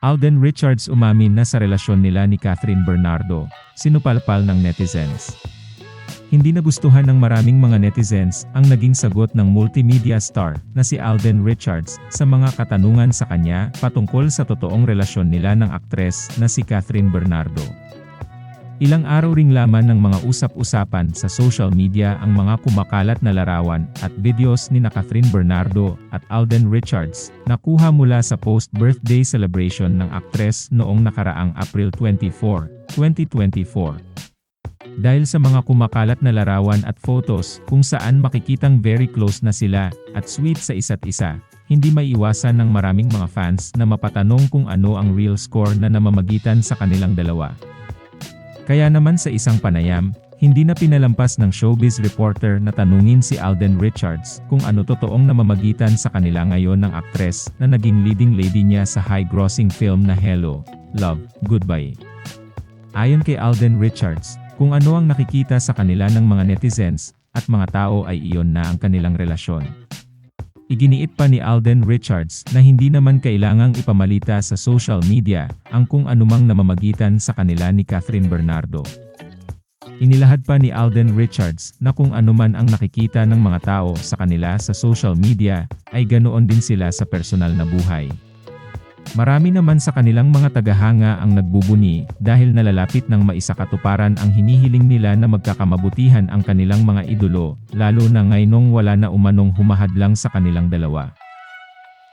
Alden Richards umamin na sa relasyon nila ni Catherine Bernardo, sinupalpal ng netizens. Hindi nagustuhan ng maraming mga netizens ang naging sagot ng multimedia star na si Alden Richards sa mga katanungan sa kanya patungkol sa totoong relasyon nila ng aktres na si Catherine Bernardo. Ilang araw ring laman ng mga usap-usapan sa social media ang mga kumakalat na larawan at videos ni na Catherine Bernardo at Alden Richards na kuha mula sa post-birthday celebration ng aktres noong nakaraang April 24, 2024. Dahil sa mga kumakalat na larawan at photos kung saan makikitang very close na sila at sweet sa isa't isa, hindi maiiwasan ng maraming mga fans na mapatanong kung ano ang real score na namamagitan sa kanilang dalawa. Kaya naman sa isang panayam, hindi na pinalampas ng showbiz reporter na tanungin si Alden Richards kung ano totoong namamagitan sa kanila ngayon ng aktres na naging leading lady niya sa high-grossing film na Hello, Love, Goodbye. Ayon kay Alden Richards, kung ano ang nakikita sa kanila ng mga netizens at mga tao ay iyon na ang kanilang relasyon. Iginiit pa ni Alden Richards na hindi naman kailangang ipamalita sa social media ang kung anumang namamagitan sa kanila ni Catherine Bernardo. Inilahad pa ni Alden Richards na kung anuman ang nakikita ng mga tao sa kanila sa social media, ay ganoon din sila sa personal na buhay. Marami naman sa kanilang mga tagahanga ang nagbubuni dahil nalalapit ng maisakatuparan ang hinihiling nila na magkakamabutihan ang kanilang mga idolo, lalo na ngaynong wala na umanong humahadlang sa kanilang dalawa.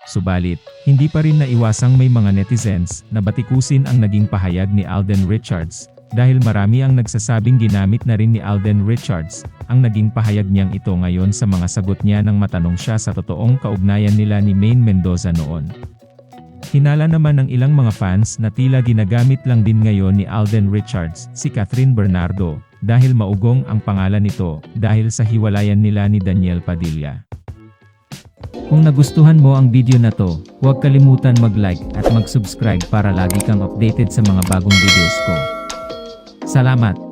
Subalit, hindi pa rin naiwasang may mga netizens na batikusin ang naging pahayag ni Alden Richards, dahil marami ang nagsasabing ginamit na rin ni Alden Richards ang naging pahayag niyang ito ngayon sa mga sagot niya nang matanong siya sa totoong kaugnayan nila ni Maine Mendoza noon. Hinala naman ng ilang mga fans na tila ginagamit lang din ngayon ni Alden Richards si Catherine Bernardo dahil maugong ang pangalan nito dahil sa hiwalayan nila ni Daniel Padilla. Kung nagustuhan mo ang video na to, huwag kalimutan mag-like at mag-subscribe para lagi kang updated sa mga bagong videos ko. Salamat!